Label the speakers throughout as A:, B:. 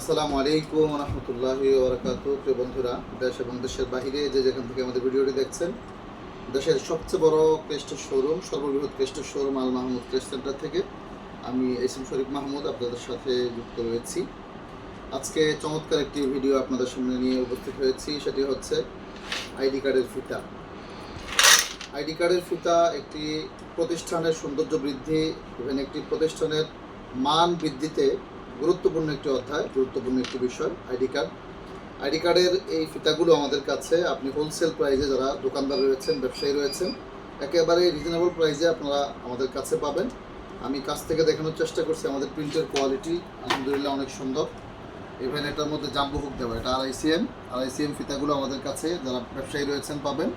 A: আসসালামু আলাইকুম রহমতুল্লাহ ওবরাকাত প্রিয় বন্ধুরা, দেশ এবং দেশের বাহিরে যে যেখান থেকে আমাদের ভিডিওটি দেখছেন, দেশের সবচেয়ে বড় ক্রেস্টের শোরুম, সর্ববৃহৎ ক্রেস্টের showroom Al Mahmud crest centre থেকে আমি এসএম শরীফ মাহমুদ আপনাদের সাথে যুক্ত রয়েছি। আজকে চমৎকার একটি ভিডিও আপনাদের সামনে নিয়ে উপস্থিত হয়েছি, সেটি হচ্ছে আইডি কার্ডের ফিতা। আইডি কার্ডের ফিতা একটি প্রতিষ্ঠানের সৌন্দর্য বৃদ্ধি ইভেন একটি প্রতিষ্ঠানের মান বৃদ্ধিতে গুরুত্বপূর্ণ একটি অধ্যায়, গুরুত্বপূর্ণ একটি বিষয়, আইডি কার্ড। আইডি কার্ডের এই ফিতাগুলো আমাদের কাছে, আপনি হোলসেল প্রাইসে যারা দোকানদার রয়েছেন, ব্যবসায়ী রয়েছেন, একেবারে রিজনেবল প্রাইসে আপনারা আমাদের কাছে পাবেন। আমি কাছ থেকে দেখানোর চেষ্টা করছি, আমাদের প্রিন্টের কোয়ালিটি আলহামদুলিল্লাহ অনেক সুন্দর। ইভেন এটার মধ্যে জাম্বু হুক দেওয়া, এটা আড়াইসিএম আড়াইসিএম ফিতাগুলো আমাদের কাছে যারা ব্যবসায়ী রয়েছেন পাবেন।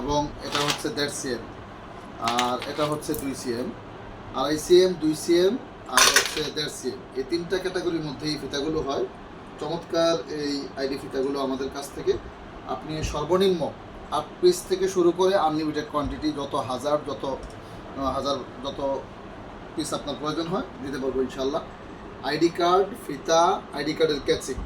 A: এবং এটা হচ্ছে দেড় সিএম আর এটা হচ্ছে দুই সিএম আড়াই সিএম দুই সিএম আর হচ্ছে দেড় সিএম এই তিনটা ক্যাটাগরির মধ্যে এই ফিতাগুলো হয়। চমৎকার এই আইডি ফিতাগুলো আমাদের কাছ থেকে। আপনি সর্বনিম্ন আট পিস থেকে শুরু করে আনলিমিটেড কোয়ান্টিটি যত হাজার যত হাজার, যত পিস আপনার প্রয়োজন হয়, দিতে পারব ইনশাল্লাহ আইডি কার্ড ফিতা আইডি কার্ডের ক্যাচিং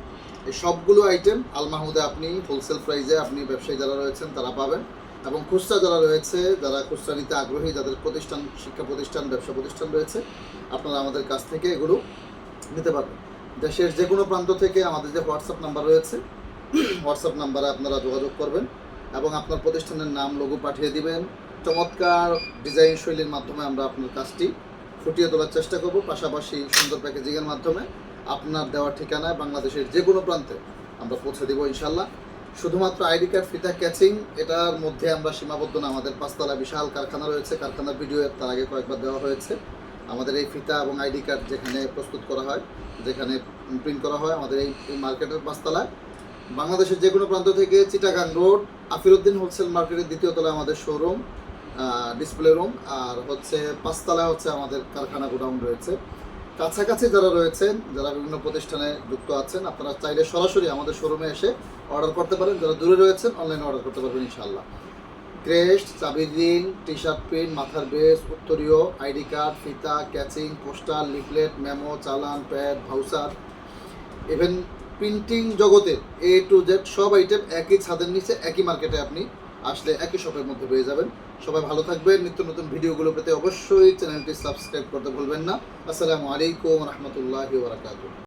A: এই সবগুলো আইটেম আল মাহমুদে আপনি হোলসেল প্রাইসে আপনি ব্যবসায়ী যারা রয়েছেন তারা পাবেন। এবং খুচরা যারা রয়েছে, যারা খুচরা নিতে আগ্রহী, যাদের প্রতিষ্ঠান, শিক্ষা প্রতিষ্ঠান, ব্যবসা প্রতিষ্ঠান রয়েছে, আপনারা আমাদের কাছ থেকে এগুলো নিতে পারবেন। দেশের যে কোনো প্রান্ত থেকে আমাদের যে হোয়াটসঅ্যাপ নাম্বার রয়েছে, হোয়াটসঅ্যাপ নাম্বারে আপনারা যোগাযোগ করবেন এবং আপনার প্রতিষ্ঠানের নাম লঘু পাঠিয়ে দিবেন। চমৎকার ডিজাইন শৈলীর মাধ্যমে আমরা আপনার কাজটি ফুটিয়ে তোলার চেষ্টা করব, পাশাপাশি সুন্দর প্যাকেজিংয়ের মাধ্যমে আপনার দেওয়া ঠিকানায় বাংলাদেশের যে কোনো প্রান্তে আমরা পৌঁছে দেবো ইনশাল্লাহ শুধুমাত্র আইডি কার্ড, ফিতা ক্যাচিং, এটার মধ্যে আমরা সীমাবদ্ধ না। আমাদের পাঁচতলা বিশাল কারখানা রয়েছে। কারখানার ভিডিও তার আগে কয়েকবার দেওয়া হয়েছে। আমাদের এই ফিতা এবং আইডি কার্ড যেখানে প্রস্তুত করা হয়, যেখানে প্রিন্ট করা হয়, আমাদের এই মার্কেটের পাঁচতলায়। বাংলাদেশের যে কোনো প্রান্ত থেকে চিটাগাং রোড, আফিরুদ্দিন হোলসেল মার্কেটের দ্বিতীয় তলায় আমাদের শোরুম ডিসপ্লে রুম আর হচ্ছে পাঁচতলায় হচ্ছে আমাদের কারখানা গোডাউন রয়েছে। কাছাকাছি যারা রয়েছেন, যারা বিভিন্ন প্রতিষ্ঠানে যুক্ত আছেন, আপনারা চাইলে সরাসরি আমাদের শোরুমে এসে অর্ডার করতে পারেন। যারা দূরে রয়েছেন অনলাইনে অর্ডার করতে পারবেন ইনশাল্লাহ ক্রেস্ট চাবির রিং টি শার্ট প্রিন্ট মাথার বেস উত্তরীয় আইডি কার্ড ফিতা ক্যাচিং পোস্টার লিফলেট মেমো চালান প্যাড ভাউচার ইভেন প্রিন্টিং জগতের এ টু জেড সব আইটেম একই ছাদের নিচে, একই মার্কেটে আপনি আসলে একই শপের মধ্যে পেয়ে যাবেন। সবাই ভালো থাকবেন। নিত্য নতুন ভিডিওগুলো পেতে অবশ্যই চ্যানেলটি সাবস্ক্রাইব করতে ভুলবেন না। আসসালামু আলাইকুম রহমতুল্লাহ বারাকাতুহ।